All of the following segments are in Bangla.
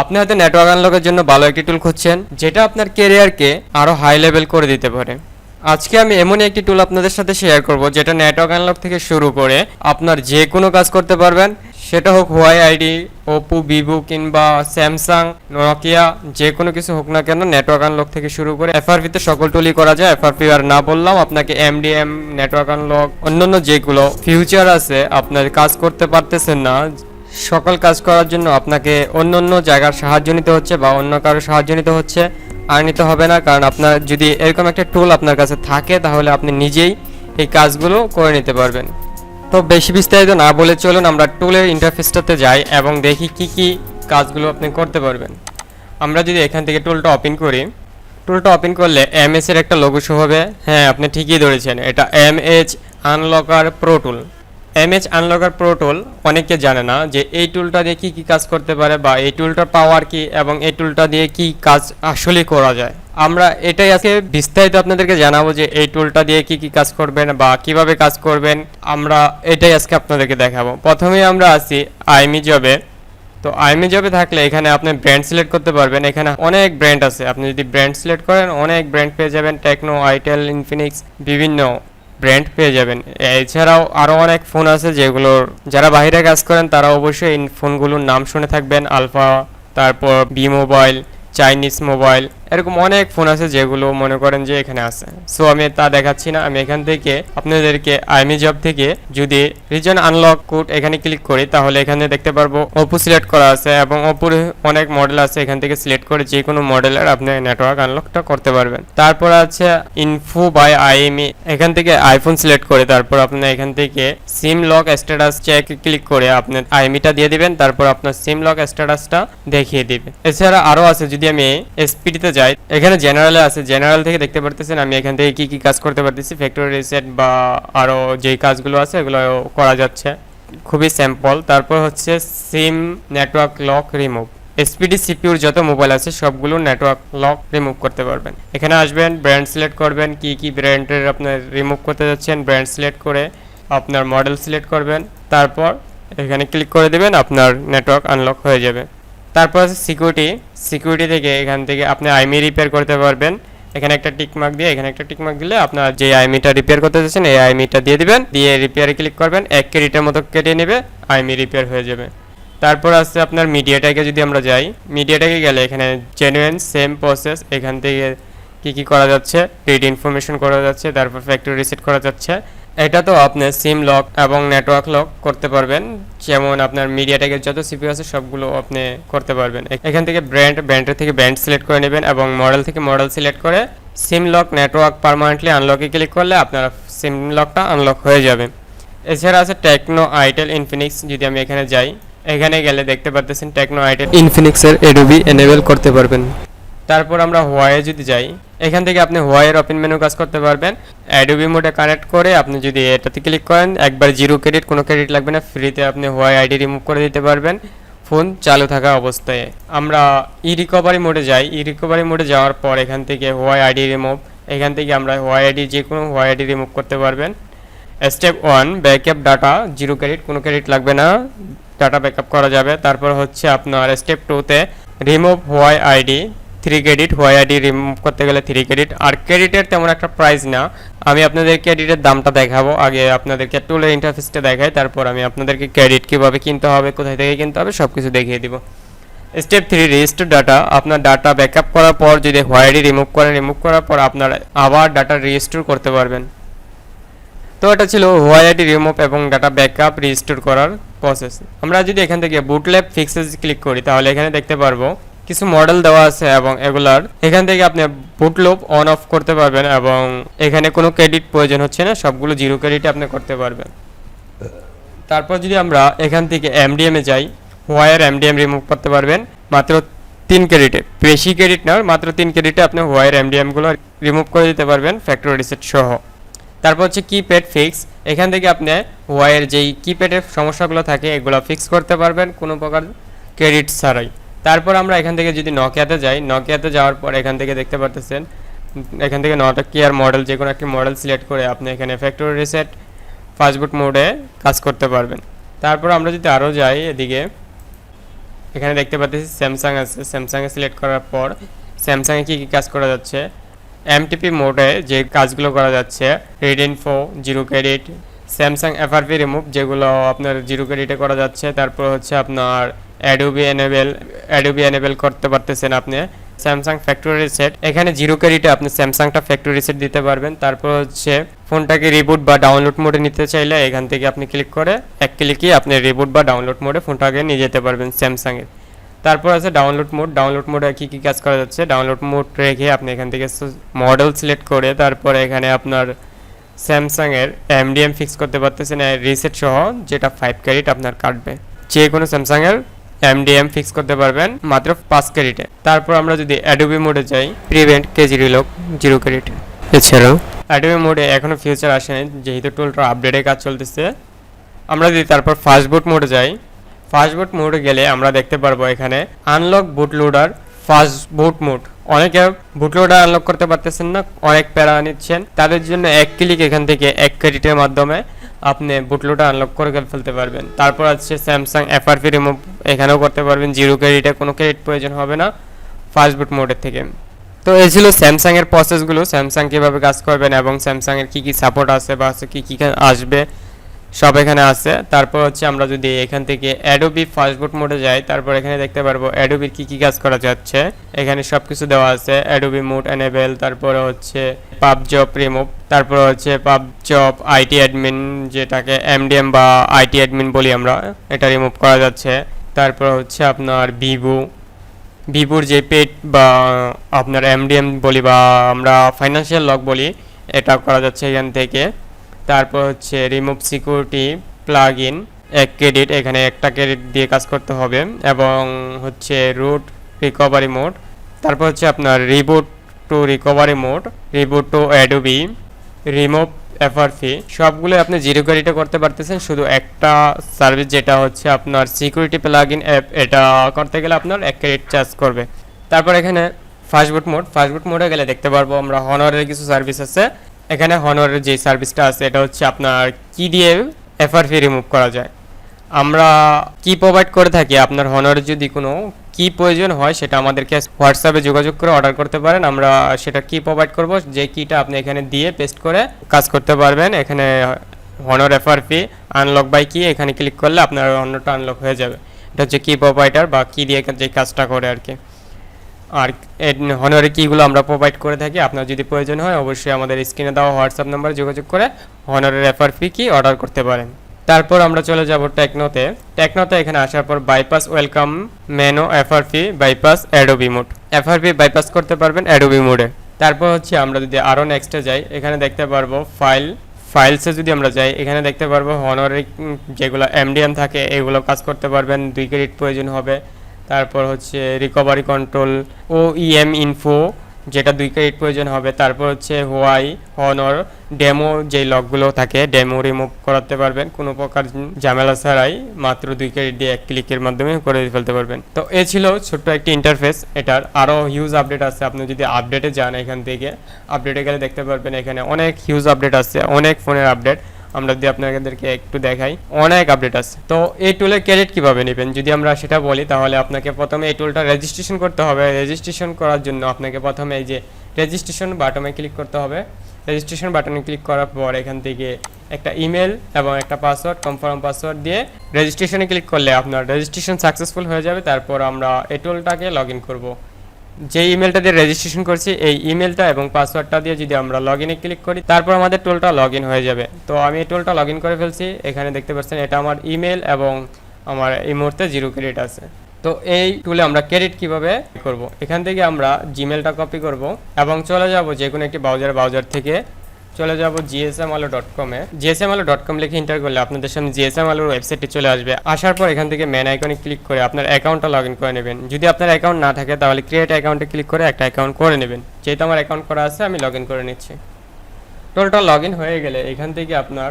আপনি হয়তো নেটওয়ার্ক আনলকের জন্য ভালো একটি টুল খুঁজছেন, যেটা আপনার কেরিয়ারকে আরও হাই লেভেল করে দিতে পারে। আজকে আমি এমনই একটি টুল আপনাদের সাথে শেয়ার করব, যেটা নেটওয়ার্ক আনলক থেকে শুরু করে আপনার যে কোনো কাজ করতে পারবেন। সেটা হোক হোয়াই আইডি ওপো ভিভো কিংবা স্যামসাং নোকিয়া যে কোনো কিছু হোক না কেন নেটওয়ার্ক আনলক থেকে শুরু করে এফআরপিতে সকল টুলই করা যায়। এফআরপি আর না বললাম, আপনাকে এমডিএম নেটওয়ার্ক আনলক অন্যান্য যেগুলো ফিউচার আছে, আপনার কাজ করতে পারতেছেন না সকল কাজ করার জন্য আপনাকে অন্য অন্য জায়গার সাহায্য নিতে হচ্ছে বা অন্য কারোর সাহায্য নিতে হচ্ছে, আর নিতে হবে না, কারণ আপনার যদি এরকম একটা টুল আপনার কাছে থাকে, তাহলে আপনি নিজেই এই কাজগুলো করে নিতে পারবেন। তো বেশি বিস্তারিত না বলে চলুন আমরা টুলের ইন্টারফেসটাতে যাই এবং দেখি কি কি কাজগুলো আপনি করতে পারবেন। আমরা যদি এখান থেকে টুলটা ওপেন করি টুলটা ওপেন করলে এম এর একটা লোগো শো হবে। হ্যাঁ আপনি ঠিকই ধরেছেন, এটা M H unlocker pro tool M H unlocker pro tool অনেকে জানে না যে এই টুলটা দিয়ে কি কি কাজ করতে পারে বা এই টুলটার পাওয়ার কি এবং এই টুলটা দিয়ে কি কাজ আসলে করা যায়। আমরা এটাই আজকে বিস্তারিত আপনাদেরকে জানাব যে এই টুলটা দিয়ে কি কি কাজ করবেন বা কীভাবে কাজ করবেন। আমরা এটাই আজকে আপনাদেরকে দেখাবো। প্রথমে আমরা আসি আইমি জবে তো আইমি জবে থাকলে এখানে আপনি ব্র্যান্ড সিলেক্ট করতে পারবেন। এখানে অনেক ব্র্যান্ড আছে। আপনি যদি ব্র্যান্ড সিলেক্ট করেন, অনেক ব্র্যান্ড পেয়ে যাবেন। টেকনো আইটেল ইনফিনিক্স বিভিন্ন। ব্র্যান্ড পেয়ে যাবেন। এছাড়াও আরও অনেক ফোন আছে যেগুলোর যারা বাইরে কাজ করেন তারা অবশ্যই এই ফোনগুলোর নাম শুনে থাকবেন। আলফা তারপর বি মোবাইল চাইনিজ মোবাইল এরকম অনেক ফোন আছে যেগুলো মনে করেন যে এখানে আছে। সো আমি তা দেখাচ্ছি না। আমি এখান থেকে আপনাদেরকে আইমি জব থেকে যদি রিজন আনলক কোড এখানে ক্লিক করি, তাহলে এখানে দেখতে পারব ওপো সিলেক্ট করা আছে এবং ওপোর অনেক মডেল আছে। এখান থেকে সিলেক্ট করে যে কোনো মডেলের আপনি নেটওয়ার্ক আনলকটা করতে পারবেন। তারপর আছে ইনফো বাই আইএমই এখান থেকে আইফোন সিলেক্ট করে, তারপর আপনি এখান থেকে SIM lock status check click করে আপনি আইএমইটা দিয়ে দিবেন। তারপর আপনার সিম লক স্ট্যাটাসটা দেখিয়ে দিবে। এছাড়া আরও আছে, যদি আমি এসপিডিতে যাই এখানে জেনারেলে আছে। জেনারেল থেকে দেখতে পারতেছেন আমি এখান থেকে কি কি কাজ করতে পারতেছি। ফ্যাক্টরি রিসেট বা আরও যেই কাজগুলো আছে, এগুলো করা যাচ্ছে। খুবই স্যাম্পল তারপর হচ্ছে SIM network lock remove SPD সিপিউর যত মোবাইল আছে, সবগুলো নেটওয়ার্ক লক রিমুভ করতে পারবেন। এখানে আসবেন ব্র্যান্ড সিলেক্ট করবেন, কি কি ব্র্যান্ডের আপনার রিমুভ করতে যাচ্ছেন ব্র্যান্ড সিলেক্ট করে আপনার মডেল সিলেক্ট করবেন। তারপর এখানে ক্লিক করে দেবেন, আপনার নেটওয়ার্ক আনলক হয়ে যাবে। তারপর আছে সিকিউরিটি সিকিউরিটি থেকে এখান থেকে আপনি আইমি রিপেয়ার করতে পারবেন। এখানে একটা টিক মার্ক দিয়ে, এখানে একটা টিক মার্ক দিলে আপনার যে আইমিটা রিপেয়ার করতে চাচ্ছেন, এই আইমিটা দিয়ে দিবেন। দিয়ে রিপেয়ারে ক্লিক করবেন, এক ক্রেডিটের মতো কেটে নেবে আইমি রিপেয়ার হয়ে যাবে। তারপর আছে আপনার মিডিয়াটাকে যদি আমরা যাই মিডিয়াটাকে গেলে এখানে জেনুইন সেম প্রসেস এখান থেকে কি কি করা যাচ্ছে রিড ইনফরমেশন করা যাচ্ছে, তারপর ফ্যাক্টরি রিসেট করা যাচ্ছে। এটা তো আপনি সিম লক এবং নেটওয়ার্ক লক করতে পারবেন। যেমন আপনার মিডিয়াটেকের যত সিপিইউ আছে, সবগুলো আপনি করতে পারবেন। এখান থেকে ব্র্যান্ড ব্র্যান্ডের থেকে ব্র্যান্ড সিলেক্ট করে নেবেন এবং মডেল থেকে মডেল সিলেক্ট করে সিম লক নেটওয়ার্ক পারমানেন্টলি আনলকে ক্লিক করলে আপনার সিম লকটা আনলক হয়ে যাবে। এছাড়া আছে টেকনো আইটেল ইনফিনিক্স যদি আমি এখানে যাই, এখানে গেলে দেখতে পারতেছেন টেকনো আইটেল ইনফিনিক্সের এডোবি এনেবল করতে পারবেন। তারপর আমরা হোয়াইয়ে যদি যাই এখান থেকে আপনি হোয়াইয়ের ওপেন মেনু কাজ করতে পারবেন। অ্যাডোবি মোডে কানেক্ট করে আপনি যদি এটাতে ক্লিক করেন, একবার জিরো ক্রেডিট কোনো ক্রেডিট লাগবে না ফ্রিতে আপনি হোয়াই আইডি রিমুভ করে দিতে পারবেন। ফোন চালু থাকা অবস্থায়। আমরা ই রিকভারি মোডে যাই। ই রিকভারি মোডে যাওয়ার পর এখান থেকে হোয়াই আইডি রিমুভ এখান থেকে আমরা হোয়াই আইডি যে কোনো হোয়াই আইডি রিমুভ করতে পারবেন। Step one backup data zero credit কোনো ক্রেডিট লাগবে না। ডাটা ব্যাকআপ করা যাবে। তারপর হচ্ছে আপনার স্টেপ টুতে remove Huawei ID three credit Huawei ID remove করতে গেলে থ্রি ক্রেডিট আর ক্রেডিটের তেমন একটা প্রাইস না। আমি আপনাদের ক্রেডিটের দামটা দেখাবো। আগে আপনাদেরকে টুলের ইন্টারফেসটা দেখাই। তারপর আমি আপনাদেরকে ক্রেডিট কীভাবে কিনতে হবে, কোথায় থেকে কিনতে হবে সব কিছু দেখিয়ে দিব। স্টেপ থ্রি রেজিস্টার ডাটা আপনার ডাটা ব্যাকআপ করার পর যদি হোয়াই আইডি রিমুভ করেন রিমুভ করার পর আপনার আবার ডাটা রেজিস্টোর করতে পারবেন। তো এটা ছিল হোয়াই আইডি রিমুভ এবং ডাটা ব্যাকআপ রিস্টোর করার প্রসেস আমরা যদি এখান থেকে বুটল্যাপ ফিক্সেস ক্লিক করি, তাহলে এখানে দেখতে পারব কিছু মডেল দেওয়া আছে এবং এগুলার, এখান থেকে আপনি বুটলোপ অন অফ করতে পারবেন এবং এখানে কোনো ক্রেডিট প্রয়োজন হচ্ছে না, সবগুলো জিরো ক্রেডিটে আপনি করতে পারবেন। তারপর যদি আমরা এখান থেকে এমডিএম যাই হোয়াইয়ের এমডিএম রিমুভ করতে পারবেন, মাত্র তিন ক্রেডিটে বেশি ক্রেডিট না, মাত্র তিন ক্রেডিটে আপনি হোয়াইয়ের এমডিএমগুলো রিমুভ করে দিতে পারবেন ফ্যাক্টরি রিসেট সহ। তারপর হচ্ছে কিপ্যাড ফিক্স এখান থেকে আপনি ওয়াইয়ের যেই কিপ্যাডের সমস্যাগুলো থাকে, এগুলো ফিক্স করতে পারবেন, কোনো প্রকার ক্রেডিট ছাড়াই। তারপর আমরা এখান থেকে যদি নকিয়াতে যাই, নকিয়াতে যাওয়ার পর এখান থেকে দেখতে পারতেছেন, এখান থেকে নকিয়ার মডেল, যে কোনো একটি মডেল সিলেক্ট করে আপনি এখানে ফ্যাক্টরি রিসেট ফাস্টবুট মোডে কাজ করতে পারবেন। তারপর আমরা যদি আরও যাই এদিকে, এখানে দেখতে পাচ্ছি স্যামসাং আছে। স্যামসাংয়ে সিলেক্ট করার পর স্যামসাংয়ে কী কী কাজ করা যাচ্ছে? এমটিপি মোডে যে কাজগুলো করা যাচ্ছে read info zero credit Samsung FRP remove যেগুলো আপনার জিরো ক্রেডিটে করা যাচ্ছে। তারপর হচ্ছে আপনার অ্যাডোবি এনেবেল অ্যাডোবি এনেবেল করতে পারতেছেন আপনি। স্যামসাং ফ্যাক্টরি রিসেট এখানে জিরো ক্রেডিটে আপনি স্যামসাংটা ফ্যাক্টরি রিসেট দিতে পারবেন। তারপর হচ্ছে ফোনটাকে রিবুট বা ডাউনলোড মোডে নিতে চাইলে এখান থেকে আপনি ক্লিক করে এক ক্লিকই আপনি রিবুট বা ডাউনলোড মোডে ফোনটাকে নিয়ে যেতে পারবেন স্যামসাংয়ের তারপর আছে ডাউনলোড মোড ডাউনলোড মোডে কী কী কাজ করা যাচ্ছে? ডাউনলোড মোড রেখে আপনি এখান থেকে মডেল সিলেক্ট করে তারপরে এখানে আপনার স্যামসাংয়ের এমডিএম ফিক্স করতে পারতেছেন। রিসেট সহ যেটা ফাইভ ক্যারিট আপনার কাটবে। যে কোনো স্যামসাংয়ের এমডিএম ফিক্স করতে পারবেন মাত্র পাঁচ ক্যারিটে। তারপর আমরা যদি অ্যাডোবি মোডে যাই prevent KG relock zero credit. এছাড়াও? অ্যাডোবি মোডে এখনও ফিউচার আসেনি যেহেতু টুলটা আপডেটে কাজ চলতেছে। আমরা যদি তারপর ফাস্টবুট মোডে যাই ফাস্টবুট মোডে গেলে আমরা দেখতে পারব এখানে unlock boot loader fast boot mode অনেকে বুট লোডার আনলক করতে পারতেছেন না অনেক প্যারা নিচ্ছেন। তাদের জন্য এক ক্লিক এখান থেকে এক ক্রেডিটের মাধ্যমে আপনি বুটলোটা আনলক করে ফেলতে পারবেন। তারপর আছে স্যামসাং এফআরপি রিমুভ এখানেও করতে পারবেন। জিরো ক্রেডিটে কোনো ক্রেডিট প্রয়োজন হবে না ফার্স্ট বুট মোডের থেকে। তো এই ছিল স্যামসাংয়ের প্রসেসগুলো স্যামসাং কীভাবে কাজ করবেন এবং স্যামসাংয়ের কী কী সাপোর্ট আছে বা কী কী আসবে সব এখানে আছে। তারপর হচ্ছে আমরা যদি এখান থেকে অ্যাডোবি ফাস্টবুট মোডে যাই, তারপর এখানে দেখতে পারব অ্যাডোবির কী কী কাজ করা যাচ্ছে। এখানে সব কিছু দেওয়া আছে। অ্যাডোবি মোড এনেবেল তারপরে হচ্ছে পাব জব রিমুভ তারপর হচ্ছে পাব জব আইটি অ্যাডমিন যেটাকে এমডিএম বা আইটি অ্যাডমিন বলি আমরা, এটা রিমুভ করা যাচ্ছে। তারপর হচ্ছে আপনার ভিভো ভিভোর যে পেড বা আপনার এমডিএম বলি বা আমরা ফাইন্যান্সিয়াল লক বলি এটা করা যাচ্ছে এখান থেকে। তারপর হচ্ছে রিমুভ সিকিউরিটি প্লাগ ইন এক ক্রেডিট এখানে একটা ক্রেডিট দিয়ে কাজ করতে হবে এবং হচ্ছে রুট রিকভারি মোড তারপর হচ্ছে আপনার reboot to recovery mode reboot to ADB remove FRP সবগুলো আপনি জিরো ক্রেডিটে করতে পারতেছেন। শুধু একটা সার্ভিস যেটা হচ্ছে আপনার সিকিউরিটি প্লাগ ইন অ্যাপ এটা করতে গেলে আপনার এক ক্রেডিট চার্জ করবে। তারপর এখানে ফাস্টবুট মোড ফাস্টবুট মোডে গেলে দেখতে পারব আমরা হনরের কিছু সার্ভিস আছে। এখানে হনরের যে সার্ভিসটা আছে, এটা হচ্ছে আপনার কি দিয়ে এফআরপি রিমুভ করা যায়? আমরা কি প্রোভাইড করে থাকি? আপনার হনরের যদি কোনো কি প্রয়োজন হয়, সেটা আমাদেরকে হোয়াটসঅ্যাপে যোগাযোগ করে অর্ডার করতে পারেন। আমরা সেটা কি প্রোভাইড করব? যে কিটা আপনি এখানে দিয়ে পেস্ট করে কাজ করতে পারবেন। এখানে হনর এফআরপি আনলক বাই কি এখানে ক্লিক করলে আপনার অন্যটা আনলক হয়ে যাবে। এটা হচ্ছে কি প্রোভাইডার বা কি দিয়ে যে কাজটা করে আর কি। আর হনারের কিগুলো আমরা প্রোভাইড করে থাকি, আপনার যদি প্রয়োজন হয়, অবশ্যই আমাদের স্ক্রিনে দেওয়া হোয়াটসঅ্যাপ নাম্বারে যোগাযোগ করে হনারের এফআরপি কি অর্ডার করতে পারেন। তারপর আমরা চলে যাব টেকনোতে টেকনোতে এখানে আসার পর bypass welcome menu FRP bypass ADB mode FRP bypass করতে পারবেন অ্যাডোবি মোডে তারপর হচ্ছে আমরা যদি আরও নেক্সটে যাই, এখানে দেখতে পারব ফাইল ফাইলসে যদি আমরা যাই, এখানে দেখতে পারব হনারের যেগুলো এমডিএম থাকে, এগুলো কাজ করতে পারবেন, দুই ক্রেডিট প্রয়োজন হবে। তারপর হচ্ছে recovery control OEM info যেটা দুই ক্রেডিট প্রয়োজন হবে। তারপর হচ্ছে হোয়াই হনর ডেমো যে লকগুলো থাকে ডেমো রিমুভ করাতে পারবেন। কোনো প্রকার ঝামেলা ছাড়াই মাত্র দুই ক্রেডিট দিয়ে এক ক্লিকের মাধ্যমে করে ফেলতে পারবেন। তো এ ছিল ছোট্ট একটি ইন্টারফেস এটার আরও হিউজ আপডেট আছে। আপনি যদি আপডেটে যান এখান থেকে আপডেটে গেলে দেখতে পারবেন এখানে অনেক হিউজ আপডেট আছে, অনেক ফোনের আপডেট আমরা যদি আপনাদেরকে একটু দেখাই, অনেক আপডেট আছে তো এই টুলের ক্রেডিট কীভাবে নেবেন? যদি আমরা সেটা বলি, তাহলে আপনাকে প্রথমে এই টুলটা রেজিস্ট্রেশন করতে হবে। রেজিস্ট্রেশন করার জন্য আপনাকে প্রথমে এই যে রেজিস্ট্রেশন বাটনে ক্লিক করতে হবে। রেজিস্ট্রেশন বাটনে ক্লিক করার পর এখান থেকে একটা ইমেল এবং একটা পাসওয়ার্ড কনফার্ম পাসওয়ার্ড দিয়ে রেজিস্ট্রেশনে ক্লিক করলে আপনার রেজিস্ট্রেশন সাকসেসফুল হয়ে যাবে। তারপর আমরা এই টুলটাকে লগ ইন করব। যে ইমেলটা দিয়ে রেজিস্ট্রেশন করছি, এই ইমেলটা এবং পাসওয়ার্ডটা দিয়ে যদি আমরা লগ ইনে ক্লিক করি, তারপর আমাদের টোলটা লগ হয়ে যাবে। তো আমি এই টোলটা লগ করে ফেলছি। এখানে দেখতে পাচ্ছেন, এটা আমার ইমেল এবং আমার এই মুহূর্তে জিরো ক্রেডিট আছে। তো এই টুলে আমরা ক্রেডিট কীভাবে করব? এখান থেকে আমরা জিমেলটা কপি করব এবং চলে যাব যে কোনো একটি ব্রাউজার ব্রাউজার থেকে চলে যাব জিএসএম আলো ডট কমে জিএসএম আলো ডট কম লিখে এন্টার করলে আপনাদের সামনে জিএসএম আলোর ওয়েবসাইটটি চলে আসবে। আসার পর এখান থেকে মেন আইকনে ক্লিক করে আপনার অ্যাকাউন্টটা লগ ইন করে নেবেন। যদি আপনার অ্যাকাউন্ট না থাকে, তাহলে ক্রিয়েট অ্যাকাউন্টে ক্লিক করে একটা অ্যাকাউন্ট করে নেবেন। যেহেতু আমার অ্যাকাউন্ট করা আছে, আমি লগ ইন করে নিচ্ছি। টোটাল লগ ইন হয়ে গেলে এখান থেকে আপনার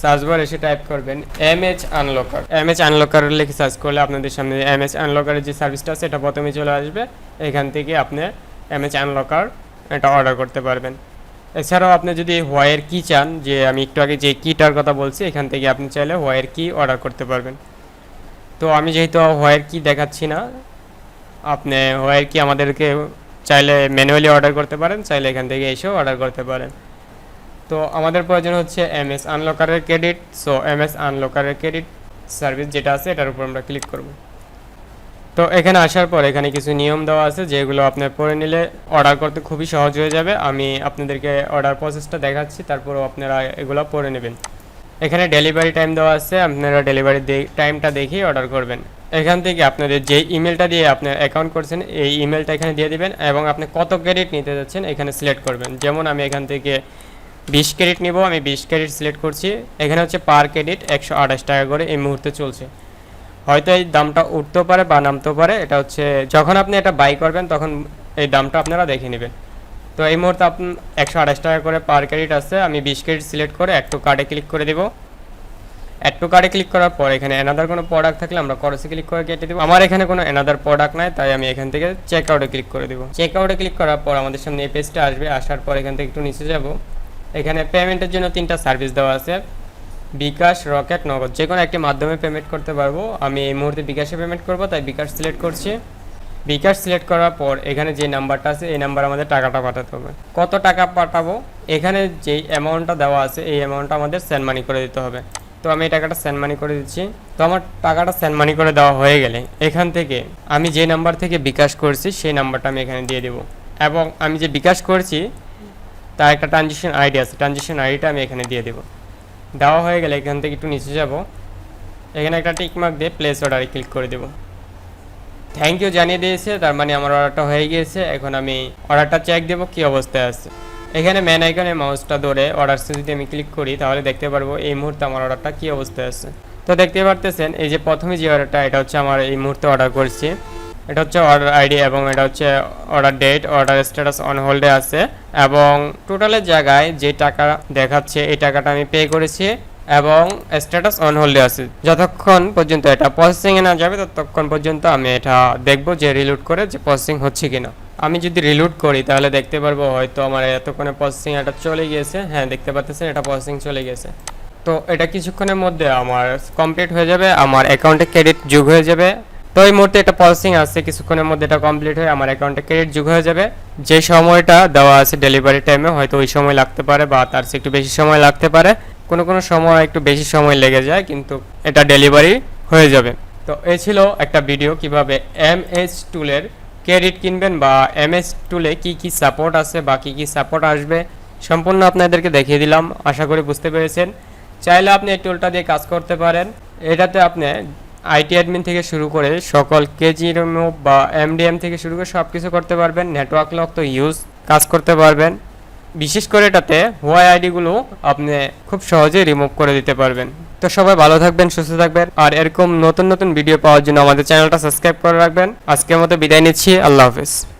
সার্চ বার এসে টাইপ করবেন M H unlocker M H unlocker লিখে সার্চ করলে আপনাদের সামনে এম এইচ আনলকারের যে সার্ভিসটা আছে এটা প্রথমে চলে আসবে। এখান থেকে আপনি এম এইচ আনলকার এটা অর্ডার করতে পারবেন। এছাড়াও আপনি যদি হোয়াইয়ের কি চান, যে আমি একটু আগে যে কিটার কথা বলছি, এখান থেকে আপনি চাইলে হোয়াইয়ের কি অর্ডার করতে পারবেন। তো আমি যেহেতু হোয়ার কি দেখাচ্ছি না, আপনি হোয়ার কি আমাদেরকে চাইলে ম্যানুয়ালি অর্ডার করতে পারেন, চাইলে এখান থেকে এসেও অর্ডার করতে পারেন। তো আমাদের প্রয়োজন হচ্ছে এম এস আনলকারের ক্রেডিট সো এম এস আনলকারের ক্রেডিট সার্ভিস যেটা আছে, এটার উপর আমরা ক্লিক করব। তো এখানে আসার পর এখানে কিছু নিয়ম দেওয়া আছে, যেগুলো আপনার পড়ে নিলে অর্ডার করতে খুবই সহজ হয়ে যাবে। আমি আপনাদেরকে অর্ডার প্রসেসটা দেখাচ্ছি, তারপরও আপনারা এগুলো পড়ে নেবেন। এখানে ডেলিভারি টাইম দেওয়া আছে, আপনারা ডেলিভারি টাইমটা দেখেই অর্ডার করবেন। এখান থেকে আপনাদের যে ইমেলটা দিয়ে আপনার অ্যাকাউন্ট করছেন, এই ইমেলটা এখানে দিয়ে দিবেন এবং আপনি কত ক্রেডিট নিতে যাচ্ছেন এখানে সিলেক্ট করবেন। যেমন আমি এখান থেকে বিশ ক্রেডিট নিব, আমি বিশ ক্রেডিট সিলেক্ট করছি। এখানে হচ্ছে পার ক্রেডিট একশো আঠাশ টাকা করে এই মুহূর্তে চলছে। হয়তো এই দামটা উঠতেও পারে বা নামতেও পারে। এটা হচ্ছে, যখন আপনি এটা বাই করবেন, তখন এই দামটা আপনারা দেখে নেবেন। তো এই মুহূর্তে আপনি একশো আঠাশ টাকা করে পার ক্রেডিট আছে। আমি বিশ ক্রেডিট সিলেক্ট করে একটু কার্ডে ক্লিক করে দেবো। অ্যাড টু কার্ডে ক্লিক করার পর এখানে এনাদার কোনো প্রোডাক্ট থাকলে আমরা করসে ক্লিক করে কেটে দেবো। আমার এখানে কোনো এনাদার প্রোডাক্ট নাই, তাই আমি এখান থেকে চেক আউটে ক্লিক করে দেবো। চেক আউটে ক্লিক করার পর আমাদের সামনে এই পেজটা আসবে। আসার পর এখান থেকে একটু নিচে যাব। এখানে পেমেন্টের জন্য তিনটা সার্ভিস দেওয়া আছে। বিকাশ রকেট নগদ। যে কোনো একটি মাধ্যমে পেমেন্ট করতে পারব। আমি এই মুহূর্তে বিকাশে পেমেন্ট করব, তাই বিকাশ সিলেক্ট করছি। বিকাশ সিলেক্ট করার পর এখানে যে নাম্বারটা আছে, এই নাম্বার আমাদের টাকাটা পাঠাতে হবে। কত টাকা পাঠাবো? এখানে যেই অ্যামাউন্টটা দেওয়া আছে, এই অ্যামাউন্টটা আমাদের সেন্ড মানি করে দিতে হবে। তো আমি এই টাকাটা সেন্ড মানি করে দিচ্ছি। তো আমার টাকাটা সেন্ড মানি করে দেওয়া হয়ে গেলে, এখান থেকে আমি যে নাম্বার থেকে বিকাশ করছি, সেই নাম্বারটা আমি এখানে দিয়ে দেবো। এবং আমি যে বিকাশ করছি, তার একটা ট্রানজেকশন আইডি আছে। ট্রানজেকশন আইডিটা আমি এখানে দিয়ে দেবো। দেওয়া হয়ে গেলে এখান থেকে একটু নিচে যাব। এখানে একটা টিকমার্ক দিয়ে প্লেস অর্ডারে ক্লিক করে দেবো। থ্যাংক ইউ জানিয়ে দিয়েছে, তার মানে আমার অর্ডারটা হয়ে গিয়েছে। এখন আমি অর্ডারটা চেক দেবো, কী অবস্থায় আছে। এখানে ম্যান আইকনে মাউসটা ধরে অর্ডার যদি আমি ক্লিক করি, তাহলে দেখতে পারব এই মুহূর্তে আমার অর্ডারটা কী অবস্থায় আছে। তো দেখতে পারতেছেন, এই যে প্রথমে যে অর্ডারটা এটা হচ্ছে আমার এই মুহূর্তে অর্ডার করছি। এটা হচ্ছে অর্ডার আইডি এবং এটা হচ্ছে order date order status on হোল্ডে আছে। এবং টোটালের জায়গায় যে টাকা দেখাচ্ছে, এই টাকাটা আমি পে করেছি এবং স্ট্যাটাস অন হোল্ডে আছে। যতক্ষণ পর্যন্ত এটা প্রসেসিংয়ে না যাবে, ততক্ষণ পর্যন্ত আমি এটা দেখব যে রিলোড করে যে প্রসেসিং হচ্ছে কিনা। আমি যদি রিলোড করি, তাহলে দেখতে পারব হয়তো আমার এতক্ষণে প্রসেসিং এটা চলে গিয়েছে। হ্যাঁ দেখতে পাচ্ছেন এটা প্রসেসিং চলে গেছে তো এটা কিছুক্ষণের মধ্যে আমার কমপ্লিট হয়ে যাবে, আমার অ্যাকাউন্টে ক্রেডিট যোগ হয়ে যাবে। তো এই মুহূর্তে এটা প্রসেসিং আছে, কিছুক্ষণের মধ্যে এটা কমপ্লিট হয়ে আমার অ্যাকাউন্টে ক্রেডিট যোগ হয়ে যাবে। যে সময়টা দেওয়া আছে ডেলিভারি টাইমে হয়তো ওই সময় লাগতে পারে বা তার চেয়ে একটু বেশি সময় লাগতে পারে। কোনো কোনো সময় একটু বেশি সময় লেগে যায়, কিন্তু এটা ডেলিভারি হয়ে যাবে। তো এ ছিল একটা ভিডিও কীভাবে এম এস টুলের ক্রেডিট কিনবেন বা এম এস টুলে কী কি সাপোর্ট আছে বা কী কী সাপোর্ট আসবে সম্পূর্ণ আপনাদেরকে দেখিয়ে দিলাম, আশা করি বুঝতে পেরেছেন। চাইলে আপনি এই টুলটা দিয়ে কাজ করতে পারেন। এটাতে আপনি আইটি অ্যাডমিন থেকে শুরু করে সকল কেজি রিমুভ বা এমডিএম থেকে শুরু করে সব কিছু করতে পারবেন, নেটওয়ার্ক লক তো ইউজ, কাজ করতে পারবেন। বিশেষ করে এটাতে হোয়াই আইডিগুলো আপনি খুব সহজেই রিমুভ করে দিতে পারবেন। তো সবাই ভালো থাকবেন, সুস্থ থাকবেন, আর এরকম নতুন নতুন ভিডিও পাওয়ার জন্য আমাদের চ্যানেলটা সাবস্ক্রাইব করে রাখবেন। আজকের মতো বিদায় নিচ্ছি, আল্লাহ হাফেজ।